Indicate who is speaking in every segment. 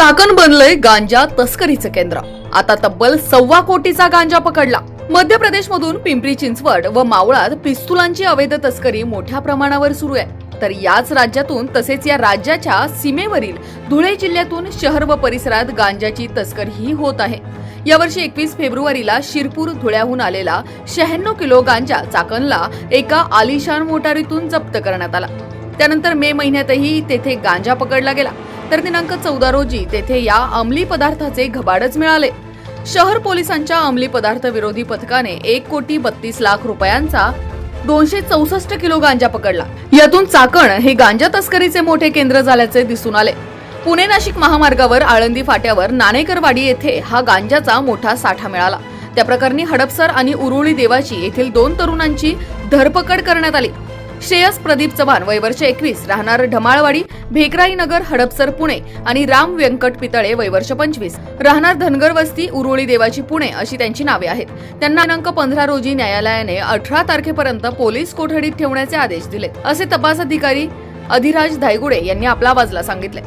Speaker 1: चाकण बनलंय गांजा तस्करीचं केंद्र. आता तब्बल सव्वा कोटीचा गांजा पकडला. मध्य प्रदेशमधून पिंपरी चिंचवड व मावळात पिस्तुलांची अवैध तस्करी मोठ्या प्रमाणावर सुरू आहे. तर याच राज्यातून तसेच या राज्याच्या सीमेवरील धुळे जिल्ह्यातून शहर व परिसरात गांजाची तस्करीही होत आहे. यावर्षी एकवीस फेब्रुवारीला शिरपूर धुळ्याहून आलेला शहाण्णव किलो गांजा चाकणला एका आलिशान मोटारीतून जप्त करण्यात आला. त्यानंतर मे महिन्यातही तेथे गांजा पकडला गेला. तर दिनांक चौदा रोजी तेथे या अंमली पदार्थाचे घबाडच मिळाले. शहर पोलिसांच्या अंमली पदार्थ विरोधी पथकाने एक कोटी बत्तीस लाख रुपयांचा दोनशे चौसष्ट किलो गांजा पकडला. यातून चाकण हे गांजा तस्करीचे मोठे केंद्र झाल्याचे दिसून आले. पुणे नाशिक महामार्गावर आळंदी फाट्यावर नाणेकरवाडी येथे हा गांजाचा मोठा साठा मिळाला. त्या प्रकरणी हडपसर आणि उरुळी देवाची येथील दोन तरुणांची धरपकड करण्यात आली. श्रेयस प्रदीप चव्हाण वय वर्ष एकवीस राहणार ढमाळवाडी भेकराई नगर हडपसर पुणे आणि राम व्यंकट पितळे वय वर्ष पंचवीस. राहणार धनगर वस्ती उरुळी देवाची पुणे अशी त्यांची नावे आहेत. त्यांना दिनांक पंधरा रोजी न्यायालयाने अठरा तारखेपर्यंत पोलीस कोठडीत ठेवण्याचे आदेश दिले असे तपास अधिकारी अधिराज धायगुडे यांनी आपला बाजला सांगितले.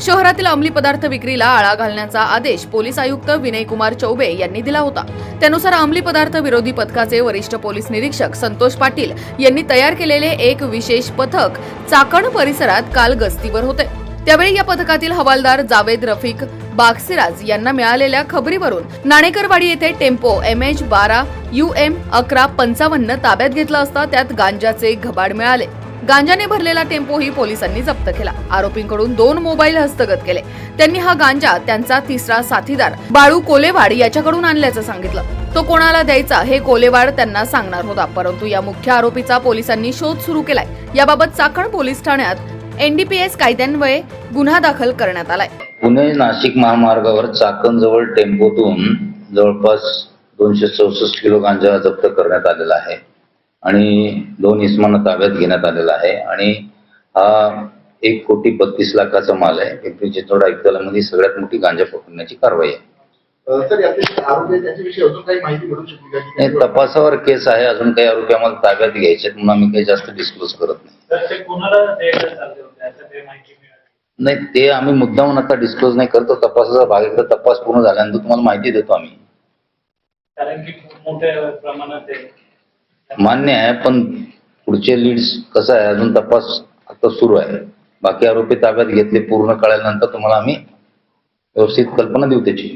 Speaker 1: शहरातील अंमली पदार्थ विक्रीला आळा घालण्याचा आदेश पोलीस आयुक्त विनयकुमार चौबे यांनी दिला होता. त्यानुसार अंमली पदार्थ विरोधी पथकाचे वरिष्ठ पोलीस निरीक्षक संतोष पाटील यांनी तयार केलेले एक विशेष पथक चाकण परिसरात काल गस्तीवर होते. त्यावेळी या पथकातील हवालदार जावेद रफिक बागसिराज यांना मिळालेल्या खबरीवरून नाणेकरवाडी येथे टेम्पो एम एच बारा यू एम अकरा पंचावन्न ताब्यात घेतला असता त्यात गांजाचे घबाड मिळाले. गांजाने भरलेला टेम्पोही पोलिसांनी जप्त केला. आरोपींकडून दोन मोबाईल हस्तगत केले. त्यांनी हा गांजा त्यांचा तिसरा साथीदार बाळू कोलेवाड याच्याकडून आणल्याचं सांगितलं. तो कोणाला द्यायचा हे कोलेवाड त्यांना सांगणार होता परंतु या मुख्य आरोपीचा पोलिसांनी शोध सुरू केलाय. याबाबत चाकण पोलीस ठाण्यात एनडीपीएस कायद्यान्वये गुन्हा दाखल करण्यात आलाय.
Speaker 2: पुणे नाशिक महामार्गावर चाकणजवळ टेम्पोतून जवळपास दोनशे चौसष्ट किलो गांजा जप्त करण्यात आलेला आहे. आणि दोन इस्मांना ताब्यात घेण्यात आलेला आहे. आणि हा एक कोटी बत्तीस लाखाचा माल आहे. पिंपरी चिंचवड आयुक्तालयामध्ये सगळ्यात मोठी गांजा पकडण्याची कारवाई आहे.
Speaker 3: अ, सर याचे आरोपी आहेत, त्यांच्याविषयी अजून काही माहिती मिळू शकते का? की
Speaker 2: हे तपासावर केस आहे. अजून काही आरोपी आम्हाला ताब्यात घ्यायचे आहेत म्हणून आम्ही काही जास्त डिस्क्लोज करत नाही. नाही ते आम्ही मुद्दामून आता डिस्क्लोज नाही करतो. तपासाचा भाग एकदा तपास पूर्ण झाल्यानंतर तुम्हाला माहिती देतो आम्ही.
Speaker 4: कारण की खूप मोठ्या प्रमाणात आहे.
Speaker 2: मान्य आहे पण पुढचे लीड्स कसं आहे अजून तपास आता सुरू आहे. बाकी आरोपी ताब्यात घेतले पूर्ण कळल्यानंतर तुम्हाला आम्ही व्यवस्थित कल्पना देऊ त्याची.